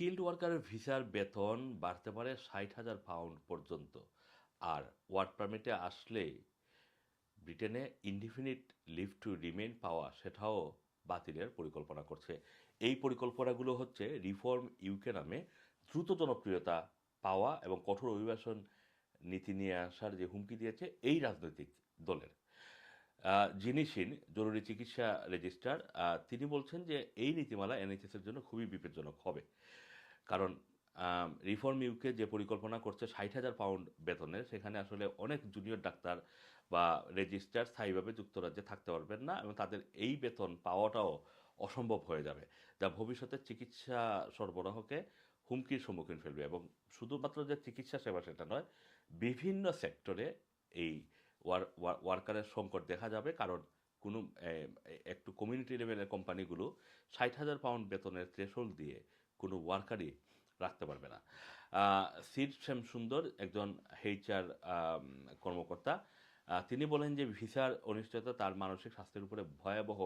Skilled ওয়ার্কারের ভিসার বেতন বাড়তে পারে ষাট হাজার পাউন্ড পর্যন্ত। আর ওয়ার্ক পারমিটে আসলে ব্রিটেনে ইনডিফিনিট লিভ টু রিমেইন পাওয়া সেটাও বাতিলের পরিকল্পনা করছে। এই পরিকল্পনাগুলো হচ্ছে রিফর্ম ইউকে নামে দ্রুত জনপ্রিয়তা পাওয়া এবং কঠোর অভিবাসন নীতি নিয়ে আসার যে হুমকি দিয়েছে এই রাজনৈতিক দলের। যিনি জরুরি চিকিৎসা রেজিস্ট্রার তিনি বলছেন যে এই নীতিমালা এনএইচএস এর জন্য খুবই বিপজ্জনক হবে। কারণ রিফর্ম ইউকে যে পরিকল্পনা করছে ষাট হাজার পাউন্ড বেতনের সেখানে আসলে অনেক জুনিয়র ডাক্তার বা রেজিস্ট্রার স্থায়ীভাবে যুক্তরাজ্যে থাকতে পারবেন না এবং তাদের এই বেতন পাওয়াটাও অসম্ভব হয়ে যাবে, যা ভবিষ্যতে চিকিৎসা সরবরাহকে হুমকির সম্মুখীন ফেলবে। এবং শুধুমাত্র যে চিকিৎসা সেবা সেটা নয়, বিভিন্ন সেক্টরে এই ওয়ার্কারের সংকট দেখা যাবে কারণ কোনো একটু কমিউনিটি লেভেলের কোম্পানিগুলো ষাট হাজার পাউন্ড বেতনের থ্রেশোল্ড দিয়ে কোনো ওয়ার্কারই রাখতে পারবে না। সিড শ্যাম সুন্দর একজন এইচআর কর্মকর্তা তিনি বলেন যে ভিসার অনিশ্চয়তা তার মানসিক স্বাস্থ্যের উপরে ভয়াবহ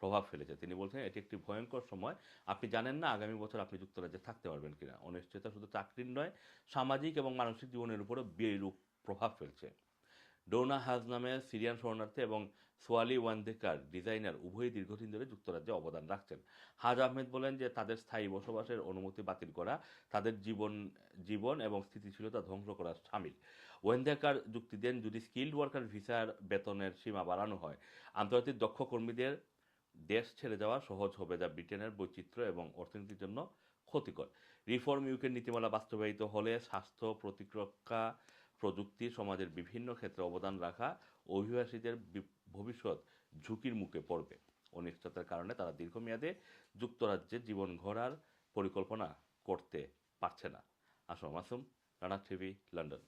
প্রভাব ফেলেছে। তিনি বলছেন, এটি একটি ভয়ঙ্কর সময়। আপনি জানেন না আগামী বছর আপনি যুক্তরাজ্যে থাকতে পারবেন কিনা। অনিশ্চয়তা শুধু চাকরির নয়, সামাজিক এবং মানসিক জীবনের উপরে বিরূপ প্রভাব ফেলছে। ডোনা হাজ নামে সিরিয়ান শরণার্থী এবং সোয়ালি ওয়ান্দেকার ডিজাইনার উভয়ই দীর্ঘদিন ধরে যুক্তরাজ্যে অবদান রাখছেন। হাজ আহমেদ বলেন যে, তাদের স্থায়ী বসবাসের অনুমতি বাতিল করা, তাদের জীবন জীবন এবং স্থিতিশীলতা ধ্বংস করা সামিল। ওয়েন্দেকার যুক্তি দেন, যদি স্কিল্ড ওয়ার্কার ভিসার বেতনের সীমা বাড়ানো হয়, আন্তর্জাতিক দক্ষ কর্মীদের দেশ ছেড়ে যাওয়া সহজ হবে যা ব্রিটেনের বৈচিত্র্য এবং অর্থনীতির জন্য ক্ষতিকর। রিফর্ম ইউকের নীতিমালা বাস্তবায়িত হলে স্বাস্থ্য প্রতিরক্ষা প্রযুক্তি, সমাজের বিভিন্ন ক্ষেত্রে অবদান রাখা অভিবাসীদের ভবিষ্যৎ ঝুঁকির মুখে পড়বে। অনিশ্চয়তার কারণে তারা দীর্ঘমেয়াদে যুক্তরাজ্যে জীবন ঘোরার পরিকল্পনা করতে পারছে না। Assam Masum Rana TV, London.